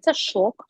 Це шок.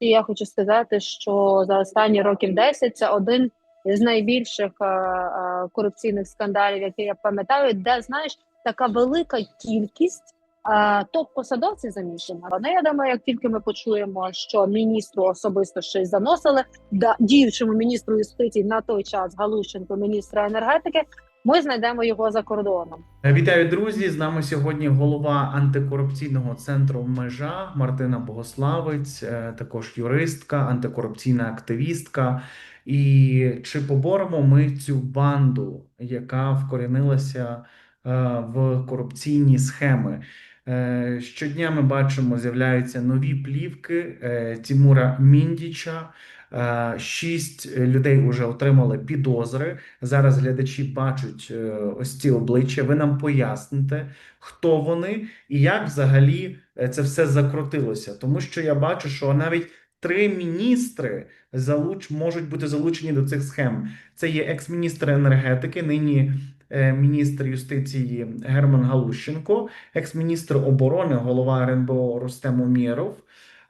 І я хочу сказати, що за останні років 10 це один з найбільших е, е, корупційних скандалів, які я пам'ятаю, де знаєш така велика кількість е, топ-посадовців замішана. Ну, я думаю, як тільки ми почуємо, що міністру особисто щось заносили, да, діючому міністру юстиції на той час Галущенко, міністра енергетики, ми знайдемо його за кордоном. Вітаю, друзі! З нами сьогодні голова антикорупційного центру Межа Мартина Богославець, е, також юристка, антикорупційна активістка. І чи поборемо ми цю банду, яка вкорінилася е, в корупційні схеми? Е, Щодня ми бачимо, з'являються нові плівки е, Тімура Міндіча. Е, Шість людей вже отримали підозри. Зараз глядачі бачать е, ось ці обличчя. Ви нам поясните, хто вони і як взагалі е, це все закрутилося. Тому що я бачу, що навіть три міністри залуч можуть бути залучені до цих схем. Це є екс-міністр енергетики, нині е, міністр юстиції Герман Галущенко, екс-міністр оборони, голова РНБО Рустем Умєров.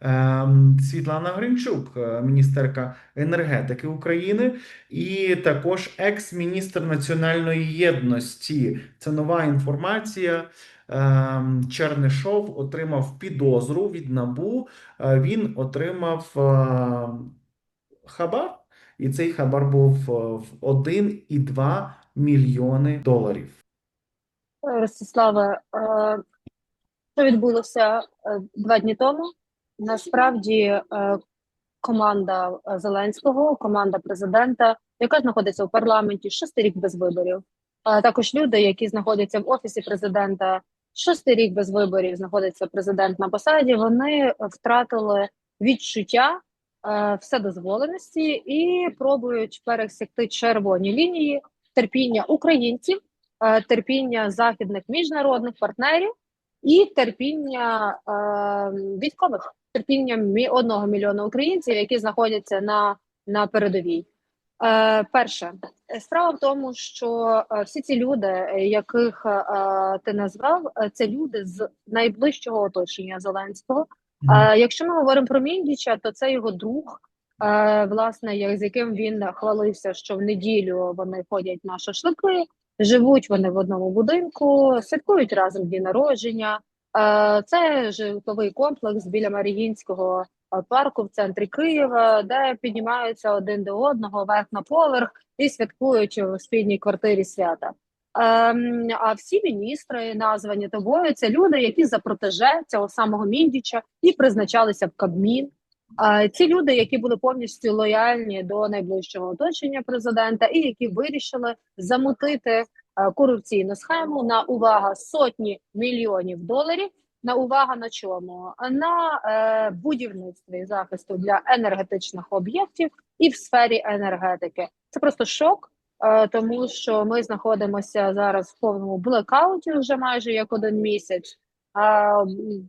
Ем, Світлана Гринчук, е, міністерка енергетики України, і також екс-міністр національної єдності. Це нова інформація. Ем, Чернишов отримав підозру від НАБУ. Е, Він отримав е, хабар, і цей хабар був в 1,2 мільйони доларів. Ростиславе, що відбулося два дні тому? Насправді е, команда е, Зеленського, команда президента, яка знаходиться в парламенті шостий рік без виборів, а також люди, які знаходяться в офісі президента, шостий рік без виборів знаходиться президент на посаді. Вони втратили відчуття е, вседозволеності і пробують пересікти червоні лінії терпіння українців терпіння західних міжнародних партнерів і терпіння е, військових, терпіння мі- одного мільйона українців, які знаходяться на, на передовій. Е, перше, справа в тому, що е, всі ці люди, яких е, ти назвав, е, це люди з найближчого оточення Зеленського. Е, якщо ми говоримо про Міндіча, то це його друг, е, власне, як- з яким він хвалився, що в неділю вони ходять на шашлики, живуть вони в одному будинку, святкують разом дні народження. Е, Це житловий комплекс біля Маріїнського е, парку в центрі Києва, де піднімаються один до одного верх на поверх і святкують у спільній квартирі свята. Ем, а всі міністри, названі тобою, це люди, які за протеже цього самого Міндіча і призначалися в Кабмін. А ці люди, які були повністю лояльні до найближчого оточення президента, і які вирішили замутити е, корупційну схему на увага сотні мільйонів доларів. На увага на чому? На е, будівництві захисту для енергетичних об'єктів і в сфері енергетики. Це просто шок, е, тому що ми знаходимося зараз в повному блекауті вже майже як один місяць.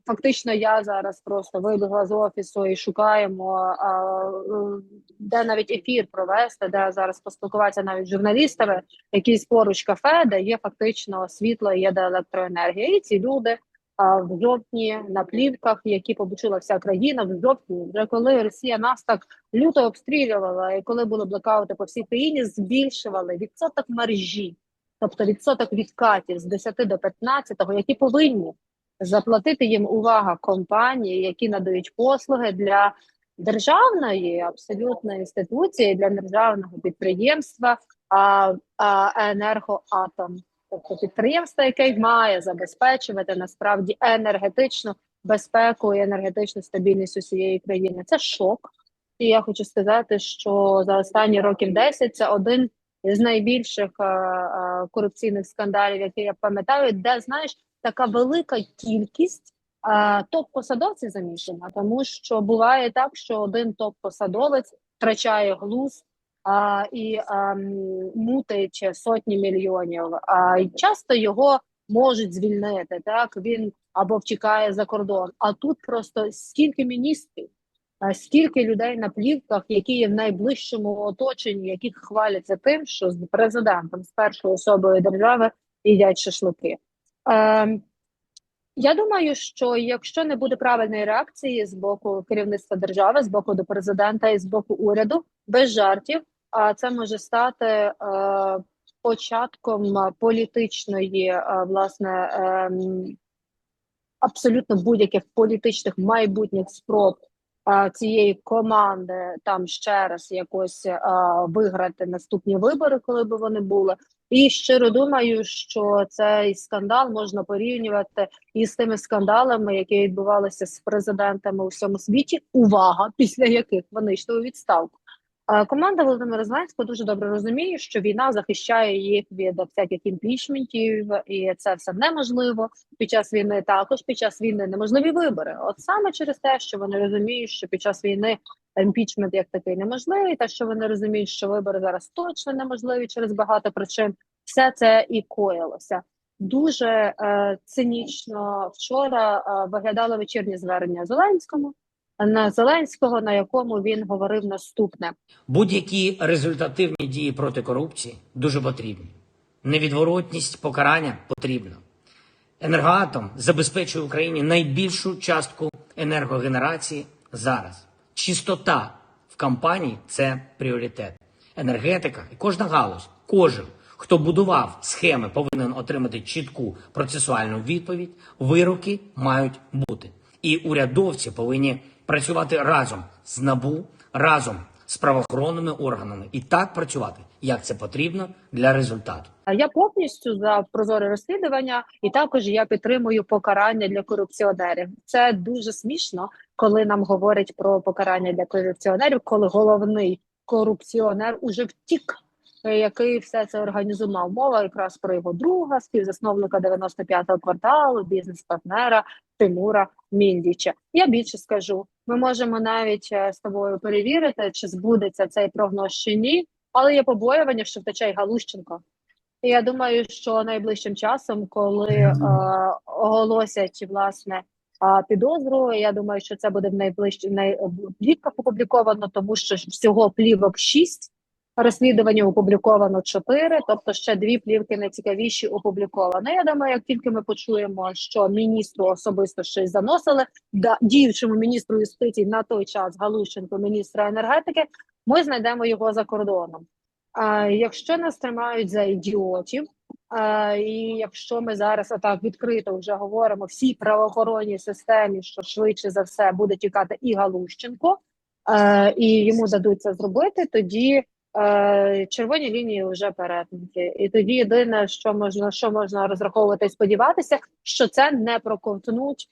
Фактично, я зараз просто вибігла з офісу і шукаємо, е, де навіть ефір провести, де зараз поспілкуватися навіть з журналістами, якісь поруч кафе, де є фактично світло, є де електроенергія. І ці люди в жовтні на плівках, які побачила вся країна в жовтні, вже коли Росія нас так люто обстрілювала, і коли були блекаути по всій країні, збільшували відсоток мережі, тобто відсоток відкатів з 10 до 15, які повинні заплатити їм увага компанії, які надають послуги для державної абсолютно інституції, для державного підприємства, а, а енергоатом, тобто підприємство, яке має забезпечувати насправді енергетичну безпеку і енергетичну стабільність усієї країни. Це шок. І я хочу сказати, що за останні років 10 це один з найбільших е, е, корупційних скандалів, які я пам'ятаю, де знаєш така велика кількість топ-посадовців замішана, тому що буває так, що один топ-посадовець втрачає глузд а, і ем, мутить сотні мільйонів. А й часто його можуть звільнити. Так він або втікає за кордон. А тут просто скільки міністрів, а скільки людей на плівках, які є в найближчому оточенні, які хваляться тим, що з президентом, з першою особою держави їдять шашлики. Ем, Я думаю, що якщо не буде правильної реакції з боку керівництва держави, з боку до президента і з боку уряду, без жартів, а це може стати е, початком політичної, е, власне, ем, абсолютно будь-яких політичних майбутніх спроб е, цієї команди там ще раз якось виграти наступні вибори, коли б вони були. І щиро думаю, що цей скандал можна порівнювати із тими скандалами, які відбувалися з президентами у всьому світі. Увага, після яких вони йшли у відставку. Команда Володимира Зеленського дуже добре розуміє, що війна захищає їх від всяких імпічментів, і це все неможливо під час війни. Також під час війни неможливі вибори. От саме через те, що вони розуміють, що під час війни імпічмент як такий неможливий, та що вони розуміють, що вибори зараз точно неможливі через багато причин. Все це і коїлося. Дуже е, цинічно вчора е, виглядало вечірнє звернення Зеленському на Зеленського, на якому він говорив наступне: Будь-які результативні дії проти корупції дуже потрібні. Невідворотність покарання потрібна. Енергоатом забезпечує Україні найбільшу частку енергогенерації зараз. Чистота в компанії це пріоритет. Енергетика і кожна галузь, кожен, хто будував схеми, повинен отримати чітку процесуальну відповідь. Вироки мають бути. І урядовці повинні працювати разом з НАБУ, разом з правоохоронними органами і так працювати, як це потрібно для результату. Я повністю за прозоре розслідування, і також я підтримую покарання для корупціонерів. Це дуже смішно, коли нам говорять про покарання для корупціонерів, коли головний корупціонер уже втік, е, який все це організував. Мова якраз про його друга, співзасновника 95-го кварталу, бізнес-партнера Тимура Міндіча. Я більше скажу. Ми можемо навіть е, з тобою перевірити, чи збудеться цей прогноз чи ні. Але є побоювання, що втече й Галущенко. І я думаю, що найближчим часом, коли е, оголосять власне підозру, я думаю, що це буде в найближчі най... опубліковано, тому що всього плівок 6, розслідування опубліковано 4, тобто ще дві плівки найцікавіші опубліковано. Я думаю, як тільки ми почуємо, що міністру особисто щось заносили, да, діючому міністру юстиції на той час Галущенко, міністра енергетики, ми знайдемо його за кордоном. А якщо нас тримають за ідіотів, а, і якщо ми зараз отак відкрито вже говоримо всій правоохоронній системі, що швидше за все буде тікати і Галущенко, а, і йому дадуть це зробити, тоді е, червоні лінії вже перетнуті. І тоді єдине, що можна, що можна розраховувати і сподіватися, що це не проковтнуть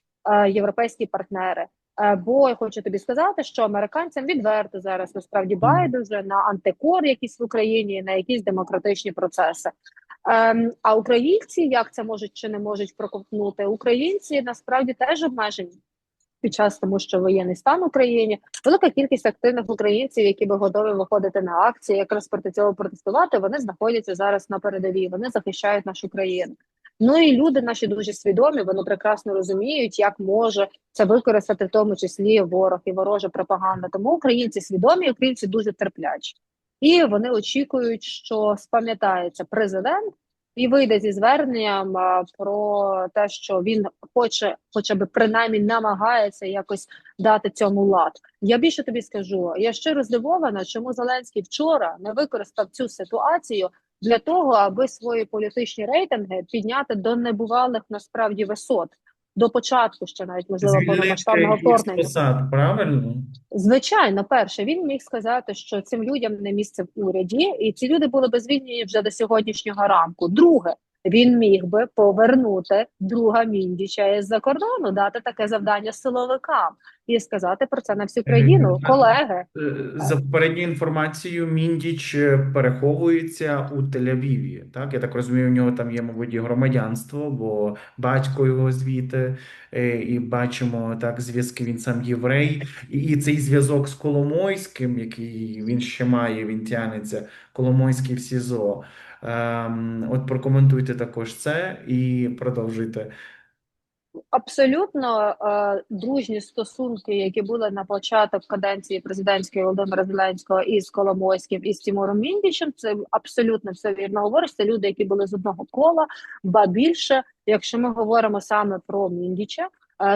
європейські партнери. Е, Бо я хочу тобі сказати, що американцям відверто зараз насправді байдуже на антикор, якісь в Україні, на якісь демократичні процеси. Ем, а українці як це можуть чи не можуть проковтнути? Українці насправді теж обмежені під час тому, що воєнний стан в Україні. Велика кількість активних українців, які би готові виходити на акції, якраз проти цього протестувати. Вони знаходяться зараз на передовій. Вони захищають нашу країну. Ну і люди наші дуже свідомі. Вони прекрасно розуміють, як може це використати в тому числі ворог і ворожа пропаганда. Тому українці свідомі, українці дуже терплячі, і вони очікують, що спам'ятається президент і вийде зі зверненням про те, що він хоче, хоча б принаймні намагається якось дати цьому лад. Я більше тобі скажу. Я щиро здивована, чому Зеленський вчора не використав цю ситуацію для того, аби свої політичні рейтинги підняти до небувалих насправді висот. До початку ще навіть можливо повномасштабного вторгнення. посад, правильно? Звичайно, перше, він міг сказати, що цим людям не місце в уряді, і ці люди були би звільнені вже до сьогоднішнього ранку. Друге, він міг би повернути друга Міндіча із-за кордону, дати таке завдання силовикам і сказати про це на всю країну. Колеги, Е, За попередньою інформацією, Міндіч переховується у Тель-Авіві. Так, я так розумію, у нього там є, мабуть, і громадянство, бо батько його звідти, е, і бачимо так зв'язки. Він сам єврей, і, і цей зв'язок з Коломойським, який він ще має, він тягнеться, Коломойський в СІЗО. Ем, от прокоментуйте також це і продовжуйте. абсолютно е, дружні стосунки, які були на початок каденції президентської Володимира Зеленського із Коломойським і з Тимуром Міндічем. Це абсолютно все вірно говориш. Це люди, які були з одного кола, ба більше. Якщо ми говоримо саме про Міндіча,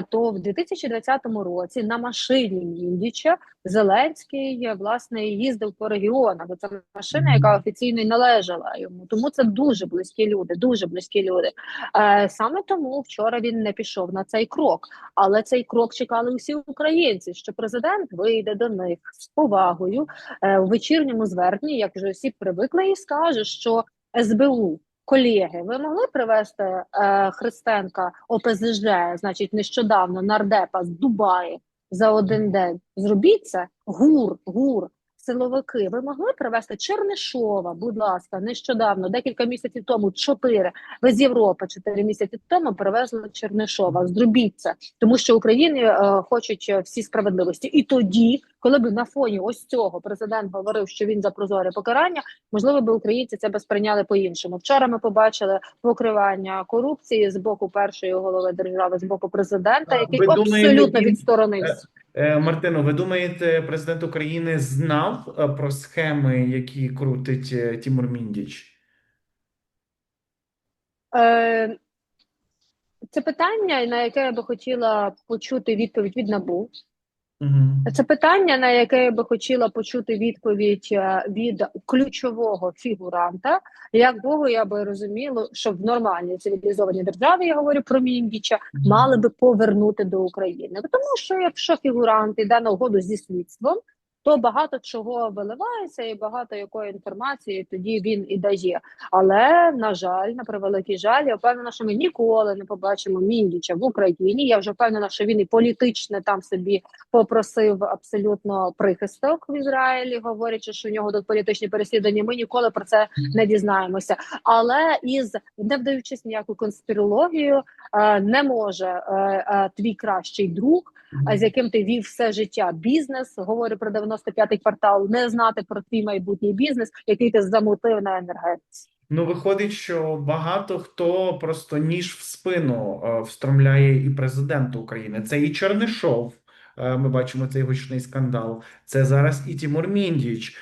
то в 2020 році на машині Міндіча Зеленський е, власне їздив по регіонах. Це машина, яка офіційно й належала йому. Тому це дуже близькі люди, дуже близькі люди. Е, Саме тому вчора він не пішов на цей крок. Але цей крок чекали усі українці, що президент вийде до них з повагою е, у вечірньому зверненні, як вже всі привикли, і скаже, що СБУ. Колеги, ви могли привезти е, Христенка ОПЗЖ, значить, нещодавно нардепа з Дубаї за один день. Зробіть це гур, гур, силовики. Ви могли привезти Чернишова, будь ласка, нещодавно, декілька місяців тому, чотири. Ви з Європи чотири місяці тому привезли Чернишова. Зробіть це, тому що Україні е, хочуть е, всі справедливості. І тоді, коли б на фоні ось цього президент говорив, що він за прозоре покарання, можливо, би українці це би сприйняли по-іншому. Вчора ми побачили покривання корупції з боку першої голови держави, з боку президента, який ви абсолютно відсторонився. Е, Мартино, ви думаєте, президент України знав е, про схеми, які крутить е, Тімур Міндіч? Це питання, на яке я би хотіла почути відповідь від НАБУ. Це питання, на яке я би хотіла почути відповідь е, від ключового фігуранта. Як Богу, я би розуміла, що в нормальній цивілізованій державі я говорю про Міндіча, мали би повернути до України. Тому що якщо фігурант йде на угоду зі слідством, то багато чого виливається, і багато якої інформації тоді він і дає. Але на жаль, на превеликий жаль, я впевнена, що ми ніколи не побачимо Міндіча в Україні. Я вже впевнена, що він і політично там собі попросив абсолютно прихисток в Ізраїлі, говорячи, що у нього тут політичні переслідування. Ми ніколи про це не дізнаємося. Але із не вдаючись ніяку конспірологію, е, не може е, е, твій кращий друг, з яким ти вів все життя бізнес, говорю про 95-й квартал, не знати про твій майбутній бізнес, який ти замутив на енергетиці. Ну, виходить, що багато хто просто ніж в спину е, встромляє і президенту України. Це і Чернишов. е, Ми бачимо цей гучний скандал. Це зараз і Тімур Міндіч.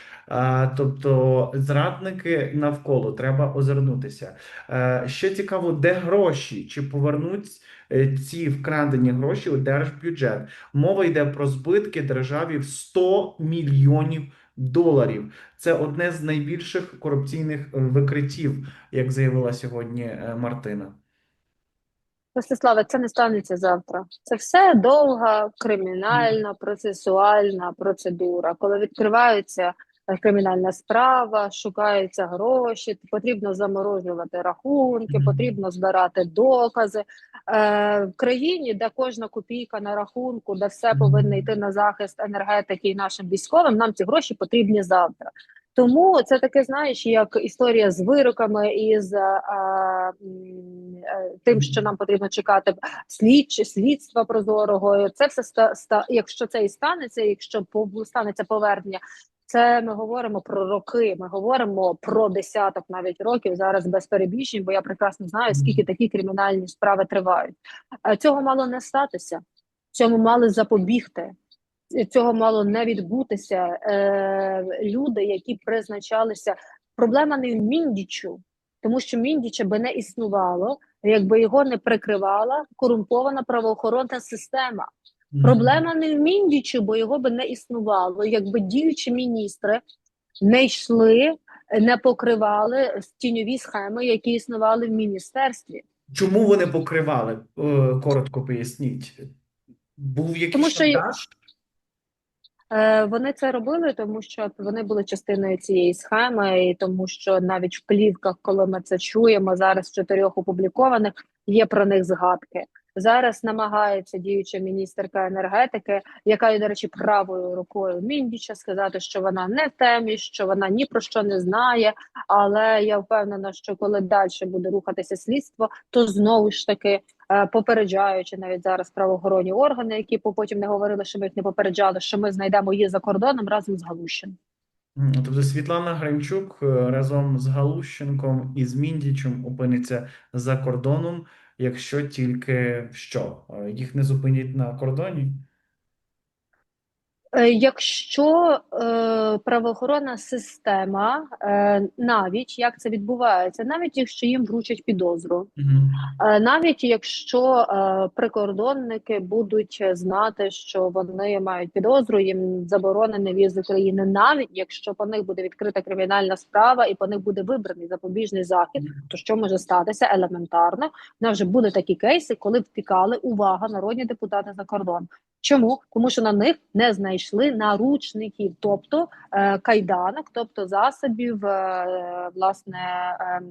Тобто зрадники навколо треба озирнутися. Е, Ще цікаво, де гроші? Чи повернуть е, ці вкрадені гроші у держбюджет? Мова йде про збитки державі в 100 мільйонів доларів. Це одне з найбільших корупційних е, викриттів, як заявила сьогодні Мартина. Ростиславе, це не станеться завтра. Це все довга кримінальна процесуальна процедура. Коли відкривається е, кримінальна справа, шукаються гроші, потрібно заморожувати рахунки, потрібно збирати докази. Е, в країні, де кожна копійка на рахунку, де все повинно йти на захист енергетики і нашим військовим, нам ці гроші потрібні завтра. Тому це таке, знаєш, як історія з вироками і з а, м, е, тим, що нам потрібно чекати слідч, слідства прозорого. Це все ста, ста, якщо це і станеться, якщо пов- станеться повернення. Це ми говоримо про роки. Ми говоримо про десяток навіть років зараз без перебільшень, бо я прекрасно знаю, скільки такі кримінальні справи тривають. Цього мало не статися, цьому мали запобігти цього мало не відбутися. Е, люди, які призначалися, проблема не в Міндічу, тому що Міндіча би не існувало, якби його не прикривала корумпована правоохоронна система. Проблема не в Міндічу, бо його би не існувало, якби діючі міністри не йшли, не покривали тіньові схеми, які існували в міністерстві. Чому вони покривали? Е, Коротко поясніть. Був якийсь Тому що шантаж? Е, Вони це робили, тому що вони були частиною цієї схеми, і тому що навіть в плівках, коли ми це чуємо, зараз чотирьох опублікованих є про них згадки. Зараз намагається діюча міністерка енергетики, яка є, до речі, правою рукою Міндіча, сказати, що вона не в темі, що вона ні про що не знає. Але я впевнена, що коли далі буде рухатися слідство, то знову ж таки е, попереджаючи навіть зараз правоохоронні органи, які потім не говорили, що ми їх не попереджали, що ми знайдемо її за кордоном разом з Галущиним. Тобто Світлана Гринчук е, разом з Галущенком і з Міндічем опиниться за кордоном, якщо тільки що, е, їх не зупинять на кордоні? Е, Якщо е, правоохоронна система, е, навіть як це відбувається, навіть якщо їм вручать підозру, Мгм. Е, Навіть якщо е, прикордонники будуть знати, що вони мають підозру, їм заборонений в'їзд з України, навіть якщо по них буде відкрита кримінальна справа і по них буде вибраний запобіжний захід, то що може статися елементарно? У нас вже буде такі кейси, коли втікали увага народні депутати за кордон. Чому? Тому що на них не знайшли наручників, тобто е, кайданок, тобто засобів, е, власне, ем,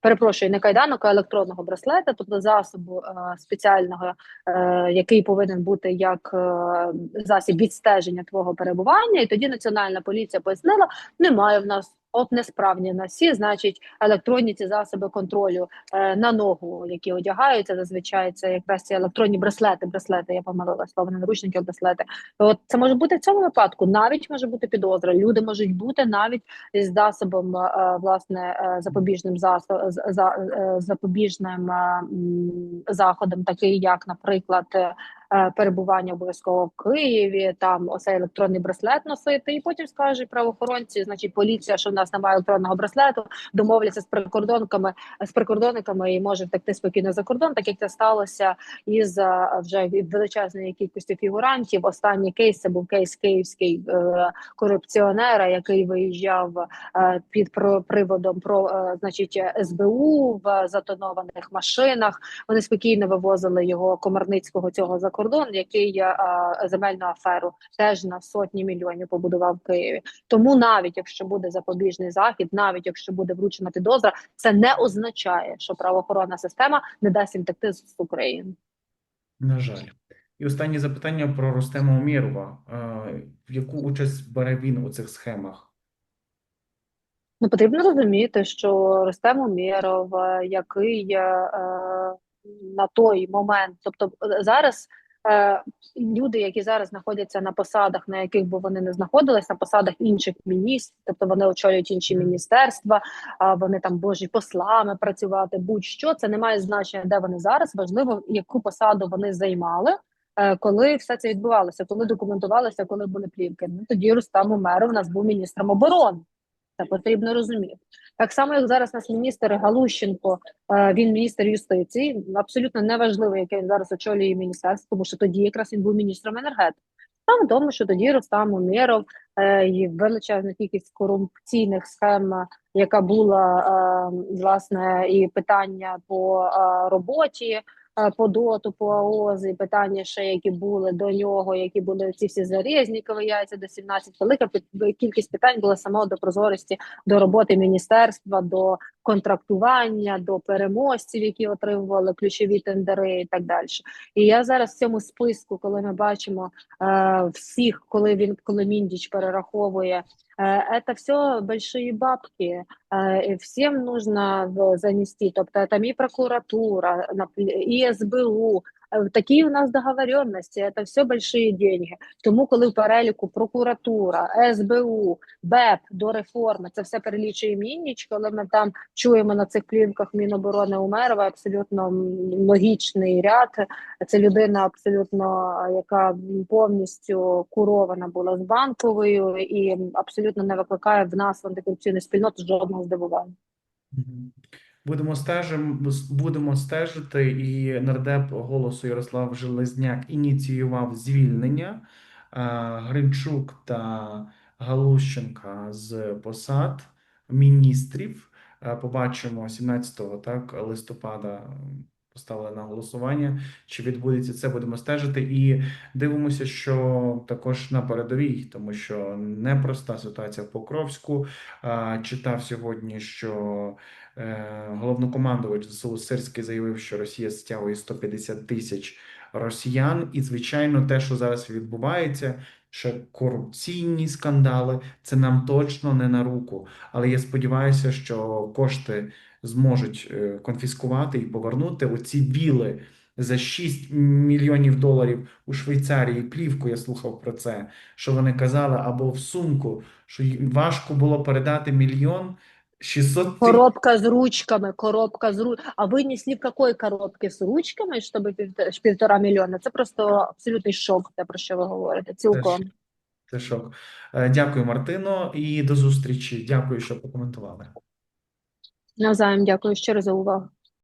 перепрошую, не кайданок, а електронного браслета, тобто засобу е, спеціального, е, який повинен бути як е, засіб відстеження твого перебування. І тоді національна поліція пояснила: немає в нас. От несправні на всі, значить, електронні ці засоби контролю е, на ногу, які одягаються, зазвичай це якраз ці електронні браслети. Браслети, я помилила слово, не наручники, а браслети. От це може бути в цьому випадку. Навіть може бути підозра. Люди можуть бути навіть із засобом, е, власне, е, запобіжним засо- з- за, е, запобіжним е, заходом, такий як, наприклад, е, перебування обов'язково в Києві, там оцей електронний браслет носити, і потім скажуть правоохоронці, значить, поліція, що в нас немає електронного браслету, домовляться з прикордонниками, з прикордонниками і може втекти спокійно за кордон, так як це сталося із е, вже від величезної кількості фігурантів. Останній кейс це був кейс київський е, корупціонера, який виїжджав е, під приводом про е, значить СБУ в затонованих машинах. Вони спокійно вивозили його комарницького цього за який е, земельну аферу теж на сотні мільйонів побудував в Києві. Тому навіть якщо буде запобіжний захід, навіть якщо буде вручена підозра, це не означає, що правоохоронна система не дасть їм втекти з України. На жаль. І останнє запитання про. Е, В яку участь бере він у цих схемах? Ну, потрібно розуміти, що Рустем Умєров, е, який е, на той момент, тобто е, зараз люди, які зараз знаходяться на посадах, на яких би вони не знаходились, на посадах інших міністрів, тобто вони очолюють інші міністерства, вони там божі послами працювати, будь-що це не має значення, де вони зараз. Важливо, яку посаду вони займали. е, Коли все це відбувалося, коли документувалося, коли були плівки, ну тоді Рустам Умеров у нас був міністром оборони. Це потрібно розуміти. Так само, як зараз нас міністр Галущенко, е, він міністр юстиції. Абсолютно неважливо, яке він зараз очолює міністерство, тому що тоді якраз він був міністром енергетики. Там тому, що тоді Рустам Умєров е, і величезна кількість корупційних схем, яка була е, власне, і питання по роботі. Е, По доту, по АОЗ, і питання ще, які були до нього, які були ці всі зарізнікові яйця до 17. Велика кількість питань була саме до прозорості до роботи міністерства, до контрактування, до переможців, які отримували ключові тендери, і так далі. І я зараз в цьому списку, коли ми бачимо е, всіх, коли він коли Міндіч перераховує. Э, Это все большие бабки, э, и всем нужно в- занести. Тобто там и прокуратура, нап- и СБУ. Е, Такі у нас договоренності, це все большие деньги. Тому, коли в переліку прокуратура, СБУ, БЕП до реформи, це все перелічує Мінніч, коли ми там чуємо на цих плівках Міноборони Умерова, абсолютно логічний ряд. Це людина абсолютно, яка повністю курована була з банковою і абсолютно не викликає в нас в антикорупційну спільноту жодного здивування. Будемо стежим, будемо стежити, і нардеп голосу Ярослав Железняк ініціював звільнення е, Гринчук та Галущенка з посад міністрів. Е, Побачимо 17 так, листопада поставили на голосування. Чи відбудеться це, будемо стежити. І дивимося, що також на передовій, тому що непроста ситуація в Покровську. Е, Читав сьогодні, що Головнокомандувач ЗСУ Сирський заявив, що Росія стягує 150 тисяч росіян, і звичайно, те, що зараз відбувається, ще корупційні скандали, це нам точно не на руку. Але я сподіваюся, що кошти зможуть е, конфіскувати і повернути оці віли за 6 мільйонів доларів у Швейцарії. Плівку я слухав про це, що вони казали, або в сумку, що важко було передати мільйон 600 тисяч. Коробка с ручками, коробка с ручками. А вынесли в какой коробке з ручками, щоб півтора, мільйона? Це просто абсолютний шок, те, про що ви говорите. Цілком. Це шок. Е, Дякую, Мартино, і до зустрічі. Дякую, що прокоментували. Навзаєм дякую ще раз за увагу.